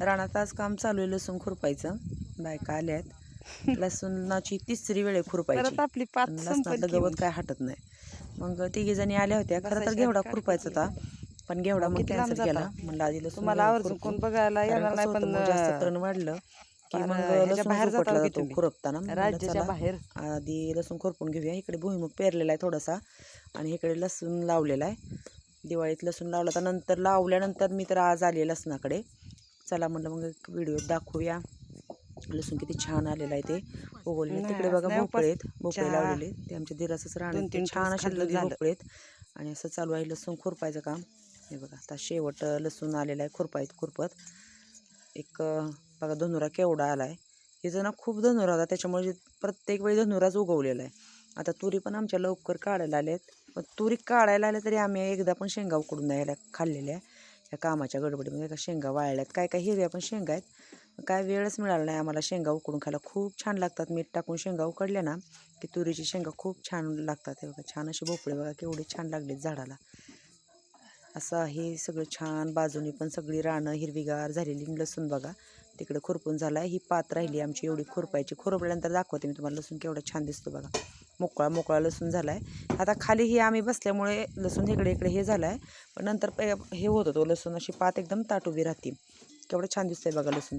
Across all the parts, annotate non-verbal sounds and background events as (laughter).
रानात आज काम चालू आहे लसूण खुरपायचं. बायका आल्यात (laughs) लसूणाची तिसरी वेळ खुरपायची. आपली लसणातलं गवत. काय हटत नाही. मग तिघी जणी आल्या होत्या. खरं तर घेवडा खुरपायचा होता. पण घेवडा मग कॅन्सल केला? म्हणलं आधी लसूण तुम्हाला घेऊन आवर्जून खुरपू. कोण बघायला येणार नाही पण जास्त तण वाढलं की मग लसूण जाता? खुरपताना. राज्याच्या बाहेर. आधी लसूण खुरपून घेऊया. इकडे भुईमुग पेरलेला आहे थोडासा. आणि इकडे लसूण लावलेला आहे. दिवाळीत लसूण लावला तर नंतर लावल्यानंतर मी तर आज आले लसणाकडे. चला म्हणलं मग एक व्हिडिओ दाखवूया. लसूण किती छान आलेलं आहे ते. उगवलेलं नाही, तिकडे बघा नाही भोपळे आहेत. लावलेले ते आमच्या दिराचंच राहणार छान असे खाल्लं दुधी झालं. भोपळे आहेत. आणि असं चालू आहे लसूण खुरपायचं काम. हे बघा आता शेवट लसूण आलेलं आहे खुरपायत खुरपत. एक बघा धनुरा केवढा आला आहे हिचं ना खूप धनुरा होता. त्याच्यामुळे प्रत्येक वेळी धनुराच उगवलेला आहे. आता तुरी पण आमच्या लवकर काढायला आल्यात पण तुरी काढायला आल्या तरी आम्ही एकदा पण शेंगा उकडून द्यायला खाल्लेल्या. ह्या कामाच्या गडबडीमध्ये का शेंगा वाळल्यात. काय काय हिरव्या पण शेंगा आहेत. काय वेळच मिळाला नाही आम्हाला शेंगा उकडून खायला. खूप छान लागतात. मीठ टाकून शेंगा उकडल्या ना की तुरीची शेंगा खूप छान लागतात. हे बघा छान असे भोपळे बघा केवढे छान लागलेत झाडाला. असं आहे सगळं छान. बाजूनी पण सगळी रानं हिरवीगार झालेली लसूण बघा तिकडे खुरपून झाला ही पात राहिली आमची एवढी खुरपायची. खुरपल्यानंतर दाखवते मी तुम्हाला लसूण केवढा छान दिसतो बघा. मोकळा मोकळा लसूण झाला आहे आता खाली हे आम्ही बसल्यामुळे लसूण इकडे इकडे हे झालं आहे पण नंतर हे होत होतो लसूण अशी पात एकदम ताट उभी राहते. केवढं छान दिसतंय बघा लसूण.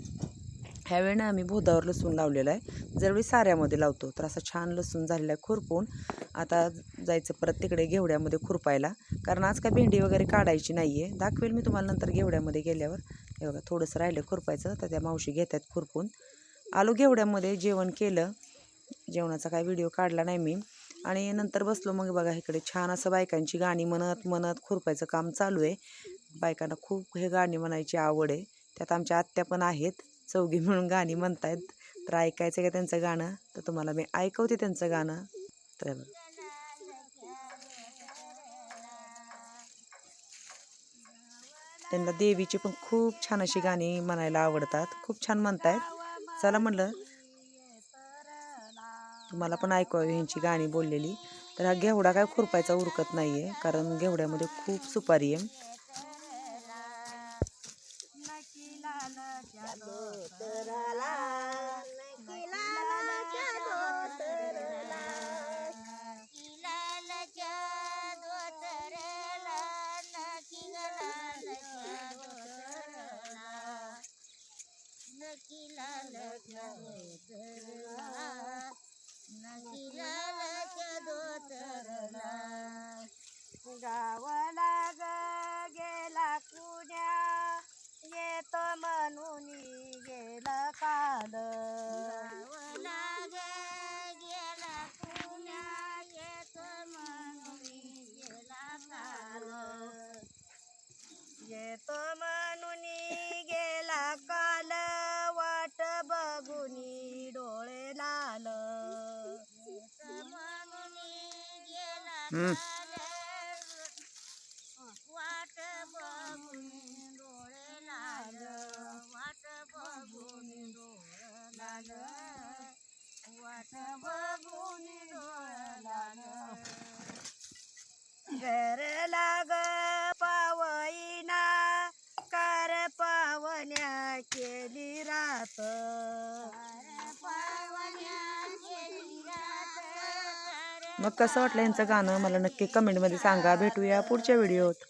ह्यावेळी ना आम्ही भोदावर लसूण लावलेलं आहे. जरवेळी साऱ्यामध्ये लावतो तर असं छान लसूण झालेला आहे खुरपून. आता जायचं परत तिकडे घेवड्यामध्ये खुरपायला. कारण आज काय भेंडी वगैरे काढायची नाही आहे दाखवेल मी तुम्हाला नंतर घेवड्यामध्ये गेल्यावर. हे बघा थोडंसं राहिलं खुरपायचं तर त्या मावशी घेतात खुरपून. आलो घेवड्यामध्ये जेवण केलं. जेवणाचा काय व्हिडिओ काढला नाही मी. आणि नंतर बसलो मग बघा इकडे छान असं बायकांची गाणी म्हणत म्हणत खुरपायचं काम चालू आहे. बायकांना खूप हे गाणी म्हणायची आवड आहे. त्यात आमच्या आत्या पण आहेत चौघी म्हणून गाणी म्हणतायत. तर ऐकायचं का त्यांचं गाणं? तर तुम्हाला मी ऐकवते त्यांचं गाणं. तर त्यांना देवीची पण खूप छान अशी गाणी म्हणायला आवडतात. खूप छान म्हणतायत. चला म्हणलं तुम्हाला पण ऐकवावी ह्यांची गाणी बोललेली. तर हा घेवडा काय खुरपायचा उरकत नाही आहे कारण घेवड्यामध्ये खूप सुपारी आहे. गावाला ग गेला कुण्या येतो म्हणून गेला काल येतो म्हणून गेला काल वाट बघुनी डोळे लाल. हम्म. वाट बघून डोळे लाल वाट बघून डोळे लाल. वाट बघून डोळे लाल. घर लाग मग कसं वाटलं यांचं गाणं? मला नक्की कमेंटमध्ये सांगा. भेटूया पुढच्या व्हिडिओत